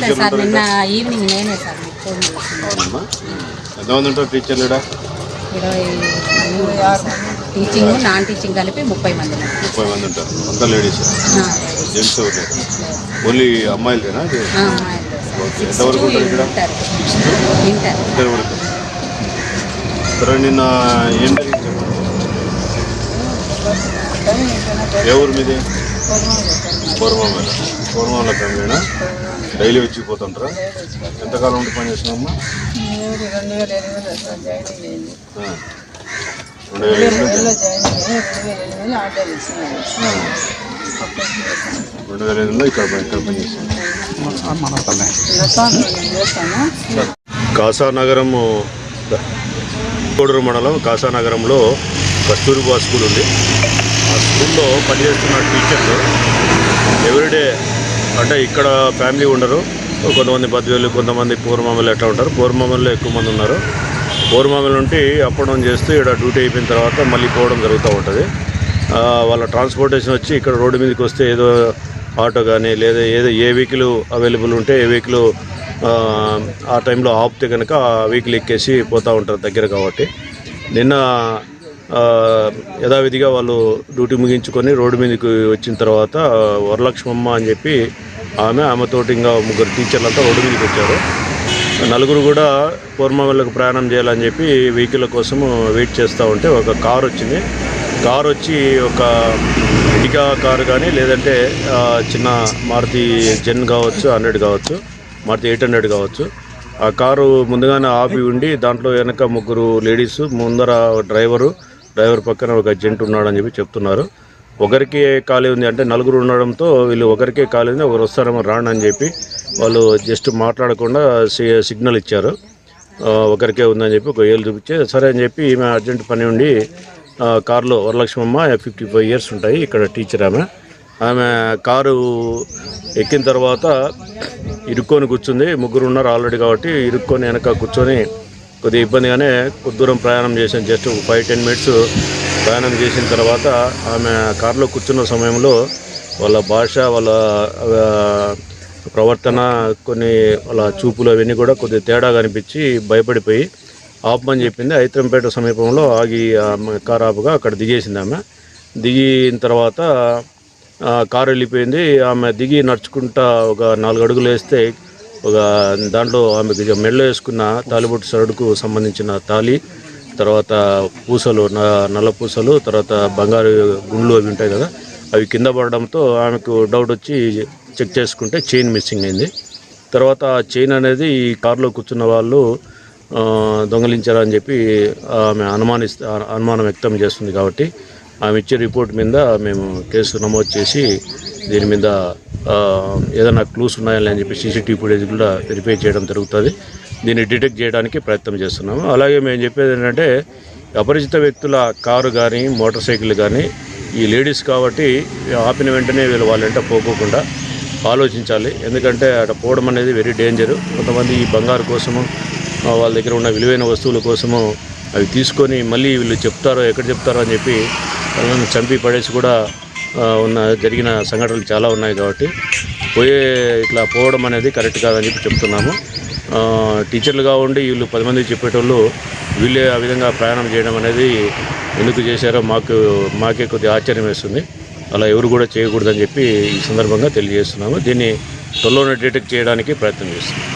Sir ఏమంటారు నిన్న evening నేనే సార్ మీకు ఫోన్ చేసింది అవునమ్మా ఎంతమంది ఉంటారు టీచర్లు ఇక్కడ ఇరవై టీచింగ్ నాన్ టీచింగ్ కలిపి ముప్పై మంది ఉన్నారు. ముప్పై మంది ఉంటారు. అంతా లేడీస్ ఆ, జెంట్స్ ఎవరు లేరు ఓన్లీ అమ్మాయిలదేనా అది? ఆ, అమ్మాయిలు సార్. ఓకే. ఎంతవరకు ఉంటారు ఇక్కడ? ఇంటర్. ఇంటర్ ఇద్దరు వరకు. సరే నిన్న ఏం జరిగింది చెప్పండి. ఏ ఊరు మీది? ఫ్యామిలీనా డైలీ వచ్చి పోతుంటారా? ఎంతకాలం ఉండి పని చేసినామమ్మా రెండు వేల. రెండు వేల ఎనిమిదిలో ఇక్కడ ఇక్కడ పని చేస్తాను. కాసానగరము కోడూరు మండలం కాసానగరంలో కస్తూరిబా స్కూల్ ఉంది. స్కూల్లో పనిచేస్తున్న టీచర్లు ఎవ్రీడే అంటే ఇక్కడ ఫ్యామిలీ ఉండరు. కొంతమంది బద్వేలు కొంతమంది పూర్వమామలు ఎట్లా ఉంటారు? పూర్వమామల్లో ఎక్కువ మంది ఉన్నారు. పూర్వమామల నుండి అప్ డౌన్ చేస్తూ ఇక్కడ డ్యూటీ అయిపోయిన తర్వాత మళ్ళీ పోవడం జరుగుతూ ఉంటుంది. వాళ్ళ ట్రాన్స్పోర్టేషన్ వచ్చి ఇక్కడ రోడ్డు మీదకి వస్తే ఏదో ఆటో కానీ లేదా ఏదో ఏ వెహికల్ అవైలబుల్ ఉంటే ఏ వెహికల్ ఆ టైంలో ఆపితే కనుక ఆ వెహికల్ ఎక్కేసి పోతూ ఉంటారు దగ్గర కాబట్టి. నిన్న యథావిధిగా వాళ్ళు డ్యూటీ ముగించుకొని రోడ్డు మీదకి వచ్చిన తర్వాత వరలక్ష్మమ్మ అని చెప్పి ఆమె ఆమెతోటి ఇంకా ముగ్గురు టీచర్లంతా రోడ్డు మీదకి వచ్చారు. నలుగురు కూడా పూర్వమల్లకు ప్రయాణం చేయాలని చెప్పి వెహికల్ కోసం వెయిట్ చేస్తూ ఉంటే ఒక కార్ వచ్చింది. కార్ వచ్చి ఒక ఇటికా కారు కానీ లేదంటే చిన్న మారుతి జెన్ కావచ్చు హండ్రెడ్ కావచ్చు మారుతి ఎయిట్ హండ్రెడ్ కావచ్చు. ఆ కారు ముందుగానే ఆపి ఉండి దాంట్లో వెనక ముగ్గురు లేడీస్ ముందర డ్రైవరు డ్రైవర్ పక్కన ఒక జెంట్ ఉన్నాడని చెప్పి చెప్తున్నారు. ఒకరికి ఖాళీ ఉంది అంటే నలుగురు ఉండడంతో వీళ్ళు ఒకరికే ఖాళీ ఉంది ఒకరు వస్తారేమో రాండి అని చెప్పి వాళ్ళు జస్ట్ మాట్లాడకుండా సి- సిగ్నల్ ఇచ్చారు. ఒకరికే ఉందని చెప్పి ఒక ఏళ్ళు చూపించే సరే అని చెప్పి ఈమె అర్జెంట్ పని ఉండి కారులో వరలక్ష్మమ్మ ఫిఫ్టీ ఫైవ్ ఇయర్స్ ఉంటాయి ఇక్కడ టీచర్ ఆమె. ఆమె కారు ఎక్కిన తర్వాత ఇరుక్కొని కూర్చుంది. ముగ్గురు ఉన్నారు ఆల్రెడీ కాబట్టి ఇరుక్కొని వెనక కూర్చొని కొద్దిగా ఇబ్బందిగానే కొద్ది దూరం ప్రయాణం చేసాను జస్ట్ ఫైవ్ టెన్ మినిట్స్ ప్రయాణం చేసిన తర్వాత ఆమె కారులో కూర్చున్న సమయంలో వాళ్ళ భాష వాళ్ళ ప్రవర్తన కొన్ని వాళ్ళ చూపులు అవన్నీ కూడా కొద్దిగా తేడా కనిపించి భయపడిపోయి ఆపమని చెప్పింది. ఐత్రంపేట సమీపంలో ఆగి ఆమె కారు ఆపుగా అక్కడ దిగేసింది ఆమె. దిగిన తర్వాత ఆ, కారు వెళ్ళిపోయింది. ఆమె దిగి నడుచుకుంటా ఒక నాలుగు అడుగులు వేస్తే ఒక దాంట్లో ఆమెకు మెడలో వేసుకున్న తాలిబొట్టు సరుడుకు సంబంధించిన తాలి తర్వాత పూసలు న- నల్ల పూసలు తర్వాత బంగారు గుండ్లు అవి ఉంటాయి కదా అవి కింద పడడంతో ఆమెకు డౌట్ వచ్చి చెక్ చేసుకుంటే చైన్ మిస్సింగ్ అయింది. తర్వాత ఆ చైన్ అనేది ఈ కారులో కూర్చున్న వాళ్ళు దొంగలించారని చెప్పి ఆమె అనుమానిస్త అనుమానం వ్యక్తం చేస్తుంది కాబట్టి ఆమె ఇచ్చే రిపోర్ట్ మీద మేము కేసు నమోదు చేసి దీని మీద ఏదైనా క్లూస్ ఉన్నాయని అని చెప్పి సీసీటీవీ ఫుటేజ్ కూడా వెరిఫై చేయడం జరుగుతుంది. దీన్ని డిటెక్ట్ చేయడానికి ప్రయత్నం చేస్తున్నాము. అలాగే మేము చెప్పేది ఏంటంటే అపరిచిత వ్యక్తుల కారు కానీ మోటార్ సైకిల్ కానీ ఈ లేడీస్ కాబట్టి ఆపిన వెంటనే వీళ్ళు వాళ్ళంట పోకోకుండా ఆలోచించాలి. ఎందుకంటే అక్కడ పోవడం అనేది వెరీ డేంజర్. కొంతమంది ఈ బంగారు కోసము వాళ్ళ దగ్గర ఉన్న విలువైన వస్తువుల కోసము అవి తీసుకొని మళ్ళీ వీళ్ళు చెప్తారో ఎక్కడ చెప్తారో అని చెప్పి వాళ్ళని చంపి పడేసి కూడా ఉన్న జరిగిన సంఘటనలు చాలా ఉన్నాయి కాబట్టి పోయే ఇట్లా పోవడం అనేది కరెక్ట్ కాదని చెప్పి చెప్తున్నాము. టీచర్లుగా ఉండి వీళ్ళు పది మంది చెప్పేటోళ్ళు వీళ్ళే ఆ విధంగా ప్రయాణం చేయడం అనేది ఎందుకు చేశారో మాకు మాకే కొద్దిగా ఆశ్చర్యం వేస్తుంది. అలా ఎవరు కూడా చేయకూడదని చెప్పి ఈ సందర్భంగా తెలియజేస్తున్నాము. దీన్ని త్వరలోనే డిటెక్ట్ చేయడానికి ప్రయత్నం చేస్తున్నాము.